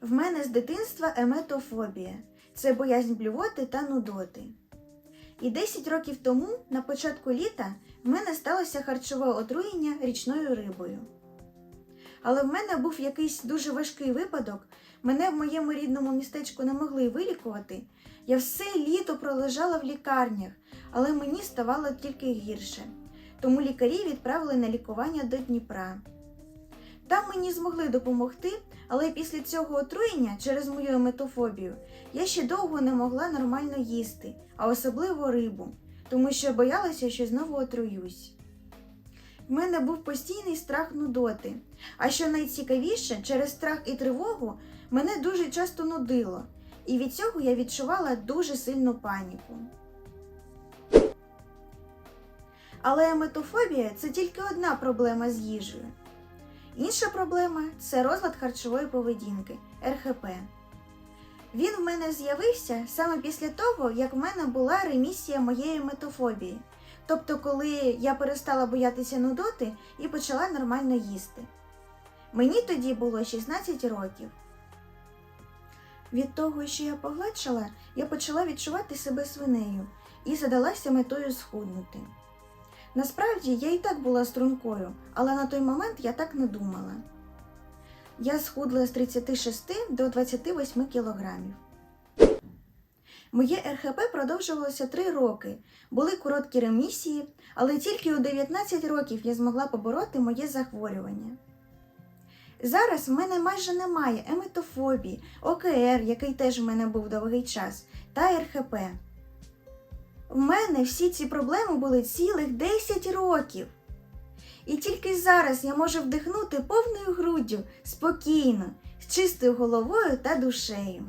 В мене з дитинства еметофобія це боязнь блювоти та нудоти. І 10 років тому, на початку літа, в мене сталося харчове отруєння річною рибою. Але в мене був якийсь дуже важкий випадок, мене в моєму рідному містечку не могли вилікувати. Я все літо пролежала в лікарнях, але мені ставало тільки гірше. Тому лікарі відправили на лікування до Дніпра. Там мені змогли допомогти, але після цього отруєння через мою еметофобію я ще довго не могла нормально їсти, а особливо рибу, тому що боялася, що знову отруюсь. В мене був постійний страх нудоти, а що найцікавіше, через страх і тривогу мене дуже часто нудило, і від цього я відчувала дуже сильну паніку. Але еметофобія це тільки одна проблема з їжею. Інша проблема це розлад харчової поведінки РХП. Він в мене з'явився саме після того, як в мене була ремісія моєї метофобії, тобто коли я перестала боятися нудоти і почала нормально їсти. Мені тоді було 16 років. Від того, що я погладшала, я почала відчувати себе свинею і задалася метою схуднути. Насправді я і так була стрункою, але на той момент я так не думала. Я схудла з 36 до 28 кілограмів. Моє РХП продовжувалося 3 роки. Були короткі ремісії, але тільки у 19 років я змогла побороти моє захворювання. Зараз в мене майже немає еметофобії, ОКР, який теж в мене був довгий час, та РХП. В мене всі ці проблеми були цілих 10 років. І тільки зараз я можу вдихнути повною груддю, спокійно, з чистою головою та душею.